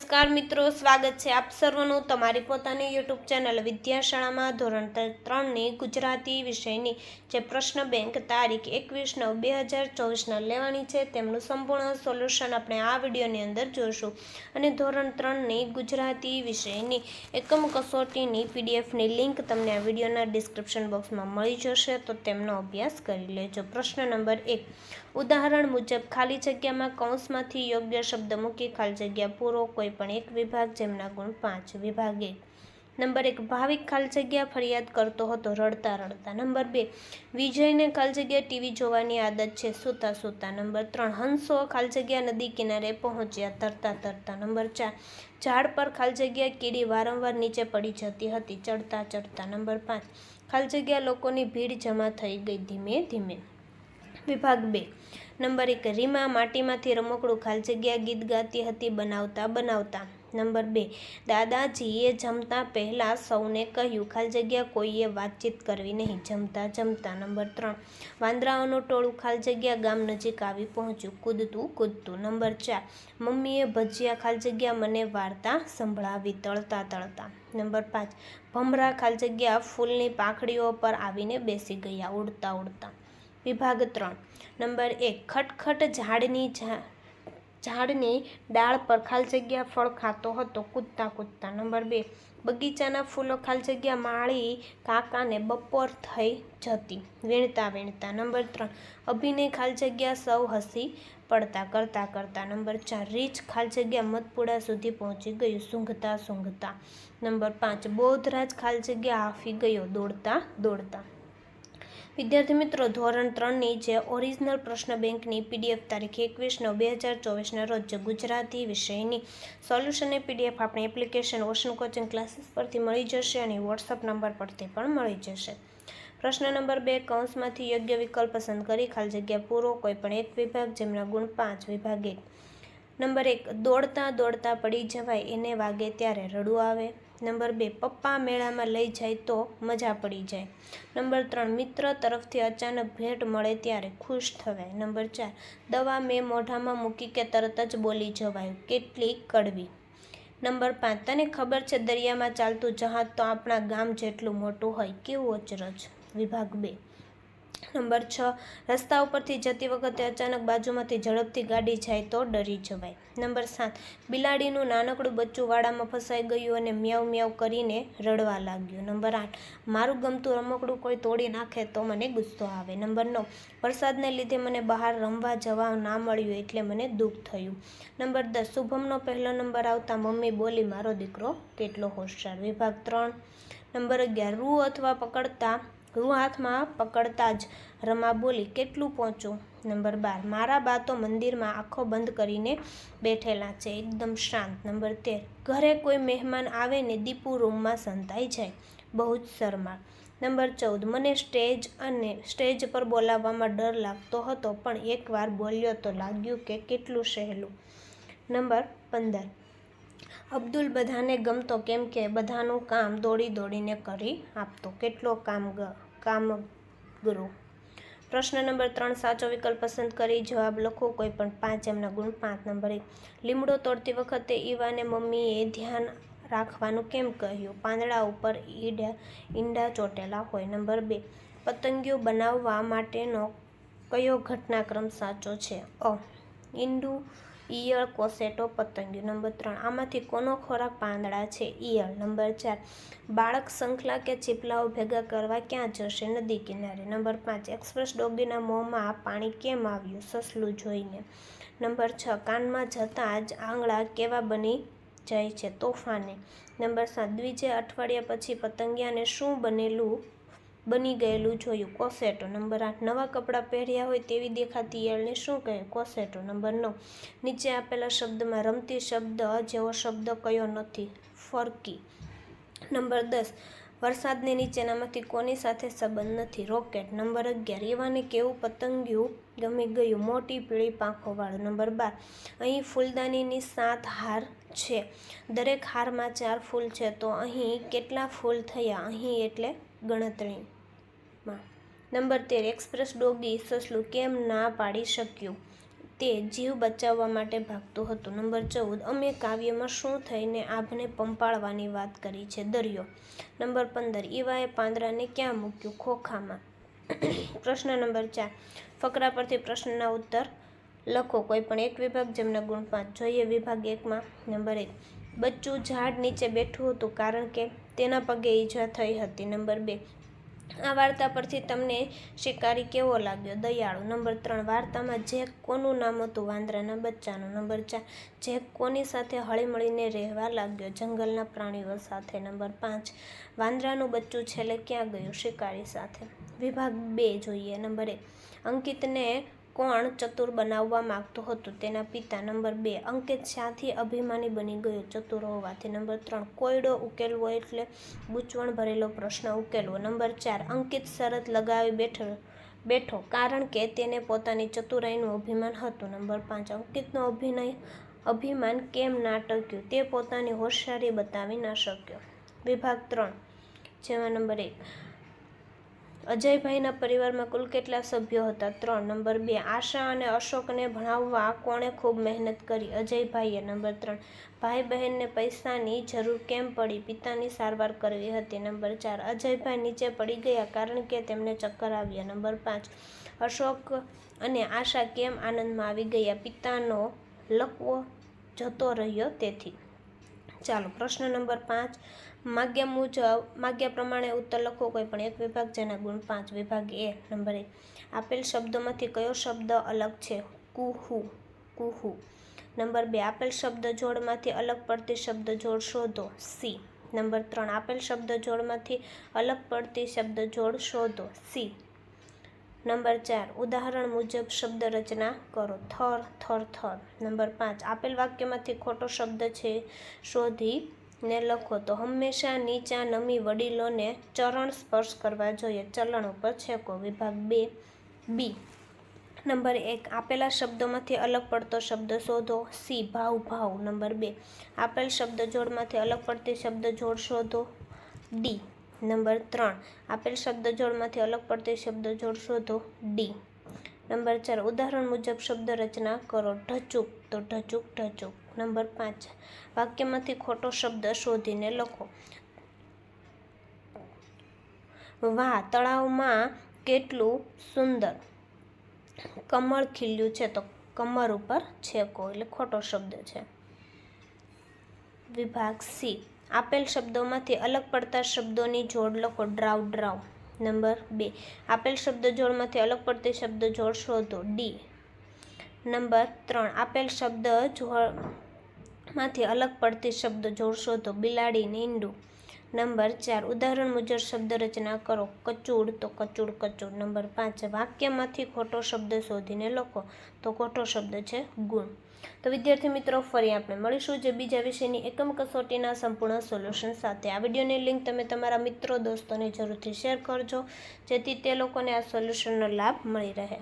નમસ્કાર મિત્રો, સ્વાગત છે આપ સર્વનું તમારી પોતાની યુટ્યુબ ચેનલ વિદ્યાશાળામાં ધોરણ ત્રણની ગુજરાતી વિષયની જે પ્રશ્ન બેંક તારીખ એકવીસ નવ બે હજાર ચોવીસના લેવાની છે તેમનું સંપૂર્ણ સોલ્યુશન આપણે આ વિડીયોની અંદર જોઈશું. અને ધોરણ ત્રણની ગુજરાતી વિષયની એકમ કસોટીની પીડીએફની લિંક તમને આ વિડીયોના ડિસ્ક્રિપ્શન બોક્સમાં મળી જશે, તો તેમનો અભ્યાસ કરી લેજો. પ્રશ્ન નંબર એક ઉદાહરણ મુજબ, ખાલી જગ્યામાં કૌંસમાંથી યોગ્ય શબ્દ મૂકી ખાલી જગ્યા પૂરો કોઈ પણ એક વિભાગ જેમના ગુણ પાંચ વિભાગ. નંબર એક, ભાવિક ખાલી જગ્યા ફરિયાદ કરતો હતો, રડતા રડતા. નંબર બે, વિજયને ખાલી જગ્યા ટીવી જોવાની આદત છે, સૂતા સૂતા. નંબર ત્રણ, હંસો ખાલી જગ્યા નદી કિનારે પહોંચ્યા, તરતા તરતા. નંબર ચાર, ઝાડ પર ખાલી જગ્યા કીડી વારંવાર નીચે પડી જતી હતી, ચડતા ચડતા. નંબર પાંચ, ખાલી જગ્યા લોકોની ભીડ જમા થઈ ગઈ ધીમે ધીમે. વિભાગ બે. નંબર એક, રીમા માટીમાંથી રમકડું ખાલી જગ્યા ગીત ગાતી હતી, બનાવતા બનાવતા. નંબર બે, દાદાજીએ જમતા પહેલાં સૌને કહ્યું, ખાલી જગ્યા કોઈએ વાતચીત કરવી નહીં, જમતા જમતા. નંબર ત્રણ, વાંદરાઓનું ટોળું ખાલી જગ્યા ગામ નજીક આવી પહોંચ્યું, કૂદતું કૂદતું. નંબર ચાર, મમ્મીએ ભજીયા ખાલી જગ્યા મને વાર્તા સંભળાવી તળતા તળતા. નંબર પાંચ, ભમરા ખાલી જગ્યા ફૂલની પાંખડીઓ પર આવીને બેસી ગયા, ઉડતા ઉડતા. વિભાગ ત્રણ. નંબર એક, ખટખટ ઝાડની ઝાડની ડાળ પર ખાલી જગ્યા ફળ ખાતો હતો, કૂદતા કૂદતા. નંબર બે, બગીચાના ફૂલો ખાલી જગ્યા માળી કાકાને બપોર થઈ જતી, વીણતા વીણતા. નંબર ત્રણ અભિનય ખાલી જગ્યા સૌ હસી પડતા, કરતા કરતા. નંબર ચાર રીચ ખાલી જગ્યા મતપુડા સુધી પહોંચી ગયું, સૂંઘતા સૂંઘતા. નંબર પાંચ, બોધરાજ ખાલી જગ્યા હાફી ગયો, દોડતા દોડતા. વિદ્યાર્થી મિત્રો, ધોરણ ત્રણની જે ઓરિજિનલ પ્રશ્ન બેંકની પીડીએફ તારીખ એકવીસ નવ બે હજાર ચોવીસના રોજ ગુજરાતી વિષયની સોલ્યુશનની પીડીએફ આપણે એપ્લિકેશન ઓશન કોચિંગ ક્લાસીસ પરથી મળી જશે અને વોટ્સઅપ નંબર પરથી પણ મળી જશે. પ્રશ્ન નંબર બે, કૌંસમાંથી યોગ્ય વિકલ્પ પસંદ કરી ખાલી જગ્યા પૂરો, કોઈ પણ એક વિભાગ, જેમના ગુણ પાંચ વિભાગ. એક નંબર એક, દોડતા દોડતા પડી જવાય, એને વાગે ત્યારે રડવું આવે. નંબર બે, પપ્પા મેળામાં લઈ જાય તો મજા પડી જાય. નંબર ત્રણ, મિત્ર તરફથી અચાનક ભેટ મળે ત્યારે ખુશ થવાય. નંબર ચાર, દવા મેં મોઢામાં મૂકી કે તરત જ બોલી જવાય કેટલી કડવી. નંબર પાંચ, તને ખબર છે દરિયામાં ચાલતું જહાજ તો આપણા ગામ જેટલું મોટું હોય, કેવું અચરજ? વિભાગ બે નંબર છ. રસ્તા ઉપરથી જતી વખતે અચાનક બાજુમાંથી ઝડપથી ગાડી જાય તો ડરી જવાય. નંબર સાત. બિલાડીનું નાનકડું બચ્ચું વાડામાં ફસાઈ ગયું અને મ્યાઉ મ્યાઉ કરીને રડવા લાગ્યું. નંબર આઠ. મારું ગમતું રમકડું કોઈ તોડી નાખે તો મને ગુસ્સો આવે. નંબર નવ. વરસાદને લીધે મને બહાર રમવા જવા ના મળ્યું એટલે મને દુઃખ થયું. નંબર દસ. શુભમનો પહેલો નંબર આવતા મમ્મી બોલી, મારો દીકરો કેટલો હોશિયાર. વિભાગ ત્રણ. નંબર અગિયાર. રૂ અથવા પકડતા રૂ હાથમાં પકડતા જ રમા બોલી, કેટલું પહોંચું? નંબર બાર, મારા બા તો મંદિરમાં આંખો બંધ કરીને બેઠેલા છે, એકદમ શાંત. નંબર તેર, ઘરે કોઈ મહેમાન આવે ને દીપુ રૂમમાં સંતાઈ જાય? બહુ જ શરમાળ. નંબર ચૌદ, મને સ્ટેજ અને સ્ટેજ પર બોલાવવામાં ડર લાગતો હતો, પણ એકવાર બોલ્યો તો લાગ્યું કે કેટલું સહેલું. નંબર પંદર, અબ્દુલ બધાને ગમતો કેમ કે બધાનું કામ દોડી દોડીને કરી આપતો. કેટલો કામ કામગરો પ્રશ્ન નંબર ત્રણ, સાચો વિકલ્પ પસંદ કરી, જવાબ લખો, કોઈ પણ પાંચ એમના ગુણ, પાંચ નંબર. લીમડો તોડતી વખતે ઈવાને મમ્મીએ ધ્યાન રાખવાનું કેમ કહ્યું? પાંદડા ઉપર ઈડા, ઈંડા ચોટેલા હોય. નંબર બે, પતંગિયો બનાવવા માટેનો કયો ઘટનાક્રમ સાચો છે? અ, ઈંડું ઈયળ કોસેટો પતંગિયું નંબર ત્રણ. આમાંથી કોનો ખોરાક પાંદડા છે? ઈયળ. નંબર ચાર. બાળક શંખલા કે ચીપલાઓ ભેગા કરવા ક્યાં જશે? નદી કિનારે. નંબર પાંચ. એક્સપ્રેસ ડોગીના મોંમાં પાણી કેમ આવ્યું? સસલું જોઈને. નંબર છ. કાનમાં જતાં જ આંગળા કેવા બની જાય છે? તોફાને. નંબર સાત. દ્વિજય અઠવાડિયા પછી પતંગિયાને શું બનેલું બની ગયેલું જોયું કોસેટો નંબર આઠ નવા કપડાં પહેર્યા હોય તેવી દેખાતી ઈયળને શું કહે? કોસેટો નંબર નવ. નીચે આપેલા શબ્દમાં રમતી શબ્દ જેવો શબ્દ કયો નથી. ફરકી. નંબર દસ. વરસાદને નીચેનામાંથી કોની સાથે સંબંધ નથી? રોકેટ. નંબર અગિયાર. એવાને કેવું પતંગિયું ગમી ગયું? મોટી પીળી પાંખોવાળું. નંબર બાર. અહીં ફૂલદાનીની સાત હાર છે. દરેક હારમાં ચાર ફૂલ છે, તો અહીં કેટલા ફૂલ થયા? અહીં એટલે ગણતરીમાં નંબર તેર, એક્સપ્રેસ ડોગી સસલું કેમ ના પાડી શક્યું? તે જીવ બચાવવા માટે ભાગતું હતું. નંબર ચૌદ, અમે કાવ્યમાં શું થઈને આભને પંપાળવાની વાત કરી છે? દરિયો. નંબર પંદર, ઈવાએ પાંદરાને ક્યાં મૂક્યું? ખોખામાં. પ્રશ્ન નંબર ચાર, ફકરા પરથી પ્રશ્નના ઉત્તર લખો. કોઈ પણ એક વિભાગ જેમના ગુણ પાંચ, જોઈએ વિભાગ એકમાં. નંબર એક, બચ્ચું ઝાડ નીચે બેઠું હતું કારણ કે તેના પગે ઈજા થઈ હતી. નંબર બે આ વાર્તા પરથી તમને શિકારી કેવો લાગ્યો? દયાળુ, નંબર ત્રણ. વાર્તામાં જેક કોનું નામ હતું? વાંદરાના બચ્ચાનું. નંબર ચાર. જેક કોની સાથે હળીમળીને રહેવા લાગ્યો? જંગલના પ્રાણીઓ સાથે. નંબર પાંચ. વાંદરાનું બચ્ચું છેલ્લે ક્યાં ગયું? શિકારી સાથે. વિભાગ બે જોઈએ. નંબર એક. અંકિતને કોણ ચતુર બનાવવા માગતો હતું? તેના પિતા નંબર બે અંકિત શાથી અભિમાની બની ગયો ચતુર હોવાથી. નંબર ત્રણ, કોયડો ઉકેલવો એટલે ગૂંચવણ ભરેલો પ્રશ્ન ઉકેલવો. નંબર ચાર, અંકિત શરત લગાવી બેઠો બેઠો કારણ કે તેને પોતાની ચતુરાઈનું અભિમાન હતું. નંબર પાંચ, અંકિતનો અભિનય, અભિમાન કેમ ના ટક્યું તે પોતાની હોશિયારી બતાવી ના શક્યો. વિભાગ ત્રણ જેમાં નંબર એક અજયભાઈના પરિવારમાં કુલ કેટલા સભ્યો હતા? ત્રણ. નંબર બે, આશા અને અશોકને ભણાવવા કોણે ખૂબ મહેનત કરી? અજયભાઈએ. નંબર ત્રણ ભાઈ બહેનને પૈસાની જરૂર કેમ પડી? પિતાની સારવાર કરવી હતી. નંબર ચાર, અજયભાઈ નીચે પડી ગયા કારણ કે તેમને ચક્કર આવ્યા. નંબર પાંચ, અશોક અને આશા કેમ આનંદમાં આવી ગયા? પિતાનો લકવો જતો રહ્યો તેથી. ચાલો, પ્રશ્ન નંબર પાંચ માગ્યા મુજબ, માગ્યા પ્રમાણે ઉત્તર લખો કોઈ પણ એક વિભાગ જેના ગુણ પાંચ વિભાગ એ, નંબર એક આપેલ શબ્દોમાંથી કયો શબ્દ અલગ છે? કુહુ કુહુ. નંબર બે, આપેલ શબ્દ જોડમાંથી અલગ પડતી શબ્દ જોડ શોધો. સી. નંબર ત્રણ, આપેલ શબ્દ જોડમાંથી અલગ પડતી શબ્દ જોડ શોધો. સી. નંબર ચાર, ઉદાહરણ મુજબ શબ્દ રચના કરો. થર થર થર. નંબર પાંચ, આપેલ વાક્યમાંથી ખોટો શબ્દ છે, શોધી ને લખો તો હંમેશા નીચા નમી વડીલોને ચરણ સ્પર્શ કરવા જોઈએ. ચલણ ઉપર છેકો. વિભાગ બે. બી. નંબર એક. આપેલા શબ્દોમાંથી અલગ પડતો શબ્દ શોધો. સી. ભાવ ભાવ. નંબર બે. આપેલ શબ્દ જોડમાંથી અલગ પડતી શબ્દ જોડ શોધો. ડી. નંબર ત્રણ. આપેલ શબ્દ જોડમાંથી અલગ પડતી શબ્દ જોડ શોધો. ડી. નંબર ચાર. ઉદાહરણ મુજબ શબ્દ રચના કરો. ઢચુક. તો ઢચુક ઢચુક. નંબર પાંચ વાક્યમાંથી ખોટો શબ્દ શોધીને લખો. વાહ, તળાવમાં કેટલું સુંદર. કમળ ખીલ્યું છે તો કમર ઉપર છેકો, એટલે ખોટો શબ્દ છે. વિભાગ સી. આપેલ શબ્દોમાંથી અલગ પડતા શબ્દોની જોડ લખો, ડ્રાવ ડ્રાવ. નંબર બે. આપેલ શબ્દ જોડમાંથી અલગ પડતી શબ્દ જોડ શોધો, ડી. નંબર ત્રણ. આપેલ શબ્દ જોડ માંથી અલગ પડતી શબ્દ જોડશો તો બિલાડી, નીંડું. નંબર ચાર, ઉદાહરણ મુજબ શબ્દ રચના કરો. કચૂડ તો કચૂડ કચૂડ. નંબર પાંચ, વાક્યમાંથી ખોટો શબ્દ શોધીને લખો તો ખોટો શબ્દ છે ગુણ. તો વિદ્યાર્થી મિત્રો, ફરી આપણે મળીશું જે બીજા વિષયની એકમ કસોટીના સંપૂર્ણ સોલ્યુશન સાથે. આ વિડીયોની લિંક તમે તમારા મિત્રો, દોસ્તોને જરૂરથી શેર કરજો, જેથી તે લોકોને આ સોલ્યુશનનો લાભ મળી રહે.